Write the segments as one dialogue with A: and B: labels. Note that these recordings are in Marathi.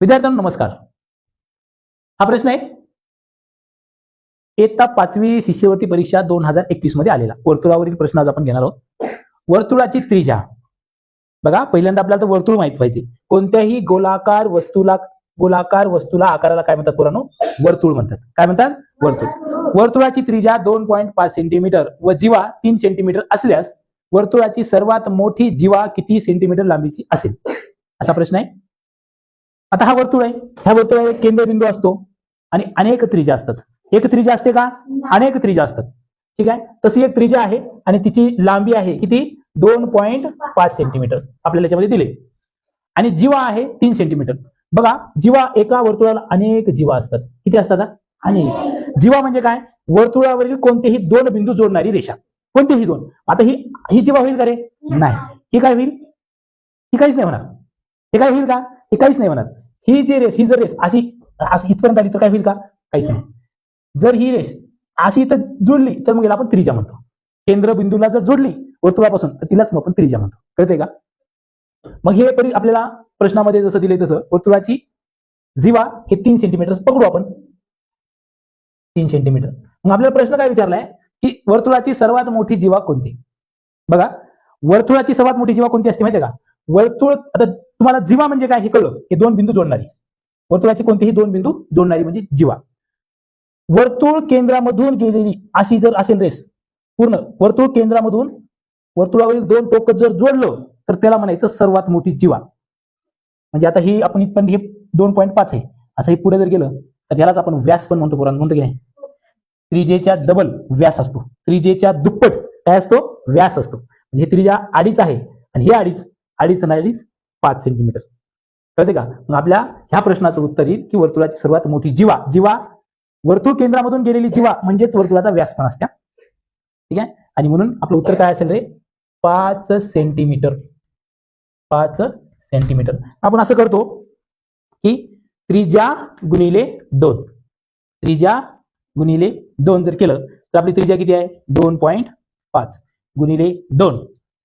A: विद्यार्थ्यांनो नमस्कार. हा प्रश्न आहे. इयत्ता पाचवी शिष्यवृत्ती परीक्षा दोन हजार एकवीसमध्ये आलेला. वर्तुळावरील प्रश्न आज आपण घेणार आहोत. वर्तुळाची त्रिजा. बघा पहिल्यांदा आपल्याला वर्तुळ माहीत पाहिजे कोणत्याही गोलाकार वस्तूला गोलाकार वस्तूला आकाराला काय म्हणतात पुरानो? वर्तुळ म्हणतात. काय म्हणतात? वर्तुळ. वर्तुळाची त्रिजा दोन पॉईंट पाच सेंटीमीटर व जीवा तीन सेंटीमीटर असल्यास वर्तुळाची सर्वात मोठी जीवा किती सेंटीमीटर लांबीची असेल? असा प्रश्न आहे. आता हा वर्तुळ आहे. ह्या वर्तुळ एक केंद्रबिंदू असतो आणि अनेक त्रिजा असतात. एक त्रिजा असते का? अनेक त्रिजा असतात. ठीक आहे? तशी एक त्रिजा आहे आणि तिची लांबी आहे किती? दोन पॉईंट पाच सेंटीमीटर. आपल्याला याच्यामध्ये दिले. आणि जीवा आहे तीन सेंटीमीटर. बघा जीवा एका वर्तुळाला अनेक जीवा असतात. किती असतात? अनेक. जीवा म्हणजे काय? वर्तुळावरील कोणतेही दोन बिंदू जोडणारी रेषा. कोणतेही दोन. आता ही ही जीवा होईल का रे? नाही. ही काय होईल? ही काहीच नाही होणार. हे काय होईल का? हे काहीच नाही होणार. ही जी रेस ही जर रेस अशी अशी इथपर्यंत आली तर काय होईल का? काहीच नाही. जर ही रेस अशी इथं जुळली तर मग याला आपण त्रिजा म्हणतो. केंद्रबिंदूला जर जोडली वर्तुळापासून तर तिलाच मग आपण त्रिजा म्हणतो. कळते का? मग हे परी आपल्याला प्रश्नामध्ये जसं दिले तसं वर्तुळाची जीवा हे तीन सेंटीमीटर पकडू आपण. तीन सेंटीमीटर मग आपल्याला प्रश्न काय विचारलाय? की वर्तुळाची सर्वात मोठी जीवा कोणती? बघा वर्तुळाची सर्वात मोठी जीवा कोणती असते माहितीये का? वर्तुळ आता तुम्हाला जीवा म्हणजे काय हे कळलं? हे दोन बिंदू जोडणारी. वर्तुळाचे कोणतेही दोन बिंदू जोडणारी म्हणजे जीवा. वर्तुळ केंद्रामधून गेलेली अशी जर असेल रेस पूर्ण वर्तुळ केंद्रामधून वर्तुळावरील दोन टोक जर जोडलं तर त्याला म्हणायचं सर्वात मोठी जीवा. म्हणजे आता ही आपण इथपर्यंत हे दोन पॉईंट पाच आहे. असं हे पुढे जर गेलं तर यालाच आपण व्यास पण म्हणतो पुराण म्हणतो की नाही? त्रिजेच्या डबल व्यास असतो. त्रिजेच्या दुप्पट काय असतो? व्यास असतो. म्हणजे हे त्रिजा अडीच आहे. आणि हे अडीच अडीच आणि अडीच पाच सेंटीमीटर कळते का? मग आपल्या ह्या प्रश्नाचं उत्तर येईल की वर्तुळाची सर्वात मोठी जीवा जीवा वर्तुळ केंद्रामधून गेलेली जीवा म्हणजेच वर्तुळाचा व्यास पण असत्या. ठीक आहे? आणि म्हणून आपलं उत्तर काय असेल रे? पाच सेंटीमीटर पाच सेंटीमीटर आपण असं करतो की त्रिज्या गुणिले दोन. त्रिज्या गुणिले दोन जर केलं तर आपली त्रिज्या किती आहे? दोन पॉईंट पाच. गुणिले दोन.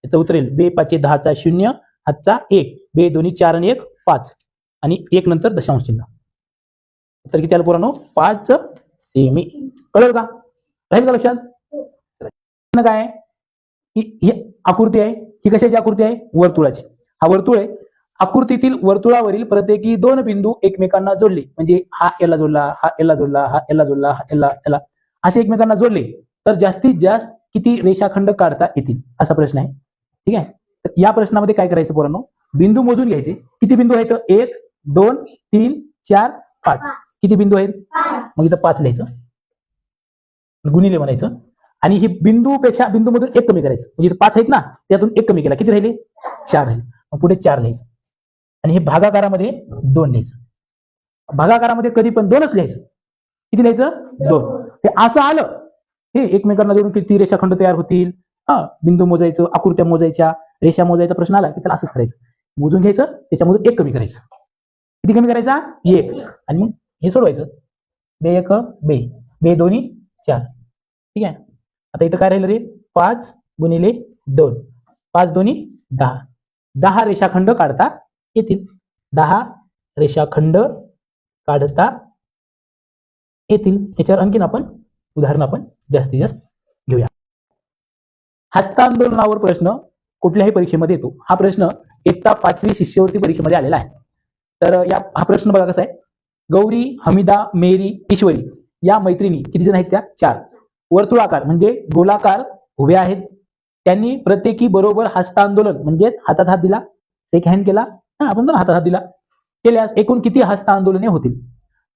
A: याचं उत्तर येईल. बे पाचशे दहाचा शून्य हातचा एक बे दोन्ही चार आणि एक पाच. आणि एक नंतर दशांश चिन्ह. उत्तर किती आलं पोरांनो? पाच सेमी. कळलं का? राहील का लक्षात? काय आहे? ही आकृती आहे. ही कशाची आकृती आहे? वर्तुळाची. हा वर्तुळ आहे. आकृतीतील वर्तुळावरील प्रत्येकी दोन बिंदू एकमेकांना जोडले. म्हणजे हा याला जोडला हा याला जोडला हा याला जोडला हा याला याला. असे एकमेकांना जोडले. तर जास्तीत जास्त किती रेषाखंड काढता येतील? असा प्रश्न आहे. ठीक आहे? तर या प्रश्नामध्ये काय करायचं पोरांनो? बिंदू मोजून घ्यायचे. किती बिंदू आहेत? एक दोन तीन चार पाच. किती बिंदू आहेत? मग इथं पाच लिहायचं. गुणिले म्हणायचं. आणि हे बिंदू पेक्षा बिंदू मधून एक कमी करायचं. म्हणजे इथं पाच आहेत ना त्यातून एक कमी केला. किती राहिले? चार राहिले. मग पुढे चार लिहायचं. आणि हे भागाकारामध्ये दोन लिहायचं. भागाकारामध्ये कधी पण दोनच लिहायचं. किती लिहायचं? दोन. हे असं आलं. हे एकमेकांना जोडून किती रेषाखंड तयार होतील? हा बिंदू मोजायचं आकृत्या मोजायच्या. रेषा मोजायचा प्रश्न आला की त्याला असंच करायचं. मोजून घ्यायचं त्याच्यामधून एक कमी करायचं. किती कमी करायचा? एक. आणि मग हे सोडवायचं. बे एक बे. बे दोन्ही चार. ठीक आहे? आता इथं काय राहिलं रे? पाच गुणिले दोन. पाच दोन्ही दहा. दहा रेषाखंड काढता येतील. दहा रेषाखंड काढता येतील. याच्यावर आणखीन आपण उदाहरण आपण जास्तीत जास्त घेऊया. हस्तांदोलनावर प्रश्न. कुठल्याही परीक्षेमध्ये येतो. हा प्रश्न एकता पाचवी शिष्यवृत्ती परीक्षेमध्ये आलेला आहे. तर या हा प्रश्न बघा कसा आहे. गौरी हमिदा मेरी ईश्वरी या मैत्रिणी किती जण आहेत त्या? चार. वर्तुळाकार म्हणजे गोलाकार उभ्या आहेत. त्यांनी प्रत्येकी बरोबर हस्तांदोलन म्हणजे हातात हात दिला सेक हँड केला हा आपण हातात हात दिला केल्यास एकूण किती हस्तांदोलने होतील?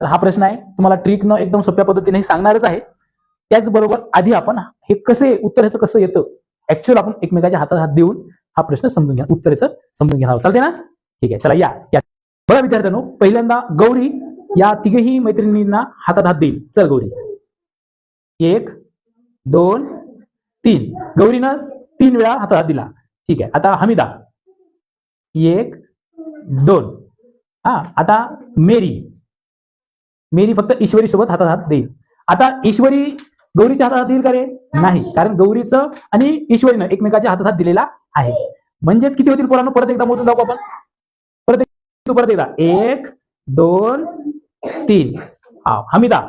A: तर हा प्रश्न आहे. तुम्हाला ट्रिक न एकदम सोप्या पद्धतीने सांगणारच आहे. त्याचबरोबर आधी आपण हे कसे उत्तर ह्याचं कसं येतं? ऍक्च्युअल आपण एकमेकाच्या हातात हात देऊन हा प्रश्न समजून घ्या उत्तरेचं समजून घेणार चालते ना? ठीक आहे चला या. या. बघा विद्यार्थ्यांनो पहिल्यांदा गौरी या तिघही मैत्रिणींना हातात हात देईल. चल गौरी. एक दोन तीन. गौरीनं तीन वेळा हातात हात दिला. ठीक आहे आता हमिदा. एक दोन. हा आता मेरी. मेरी फक्त ईश्वरी सोबत हातात हात देईल. आता ईश्वरी गौरीच्या हातात हात देईल का रे? नाही. कारण गौरीचं आणि ईश्वरीनं एकमेकाच्या हातात हात दिलेला आहे. म्हणजेच किती होतील पोरांनो? परत एकदा मोजून दाखवू आपण. परत एक- परत एकदा. एक दोन तीन. हा हमिदा.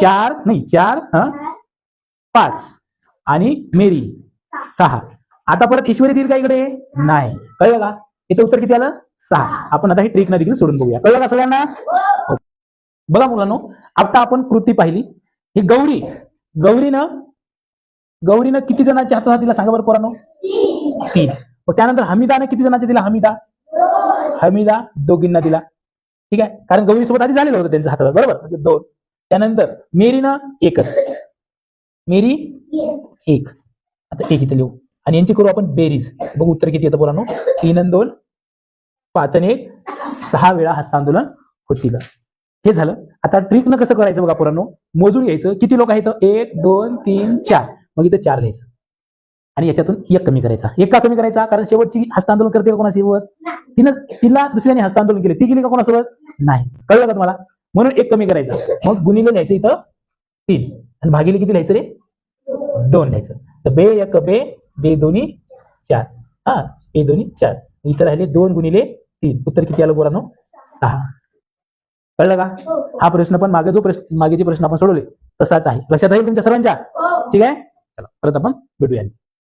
A: चार नाही चार हा? पाच. आणि मेरी. सहा. आता परत ईश्वरी देईल का इकडे? नाही. कळलं का? याचं उत्तर किती आलं? सहा. आपण आता हे ट्रिक न देखील सोडून बघूया. कळलं का सगळ्यांना? बघा मुलांनो आता आपण कृती पाहिली. ही गौरी गौरीनं गौरीनं किती जणांच्या हातात दिला सांगा बरं पोरांनो? तीन. मग त्यानंतर हमीदाने किती जणांच्या दिला? हमीदा? हमीदा दोघींना दिला. ठीक आहे? कारण गौरी सोबत आधी झालेलं होतं त्यांच्या हातात बरोबर? म्हणजे दोन. त्यानंतर मेरीनं एकच. मेरी एक. आता एक इथे लिहू. आणि यांची करू आपण बेरीज. बघ उत्तर किती येतं पोरांनो? तीन आणि दोन. पाच आणि एक. सहा वेळा हस्तांदोलन होतील. हे झालं. आता ट्रिक न कसं करायचं बघा पोरांनो? मोजून घ्यायचं. किती लोक आहेत? एक दोन तीन चार. मग इथं चार घ्यायचं. आणि याच्यातून एक कमी करायचा. एक का कमी करायचा? कारण शेवटची हस्तांदोलन करते का कोणासोबत तिनं तिला दुसऱ्याने हस्तांदोलन केले. ती गेली का कोणासोबत? नाही. कळलं का तुम्हाला? म्हणून एक कमी करायचं. मग गुणिले लिहायचं इथं तीन. आणि भागिले किती लिहायचं रे? दोन लिहायचं. तर बे एक बे बे दोन्ही चार. हा बे दोन्ही चार. इथं राहिले दोन गुणिले तीन. उत्तर किती आलं पोरांनो? सहा. कळलं का? हा प्रश्न पण मागे जो प्रश्न मागे जे प्रश्न आपण सोडवले तसाच आहे. लक्षात राहील तुमच्या सर्वांच्या? ठीक आहे? चला परत आपण भेटूया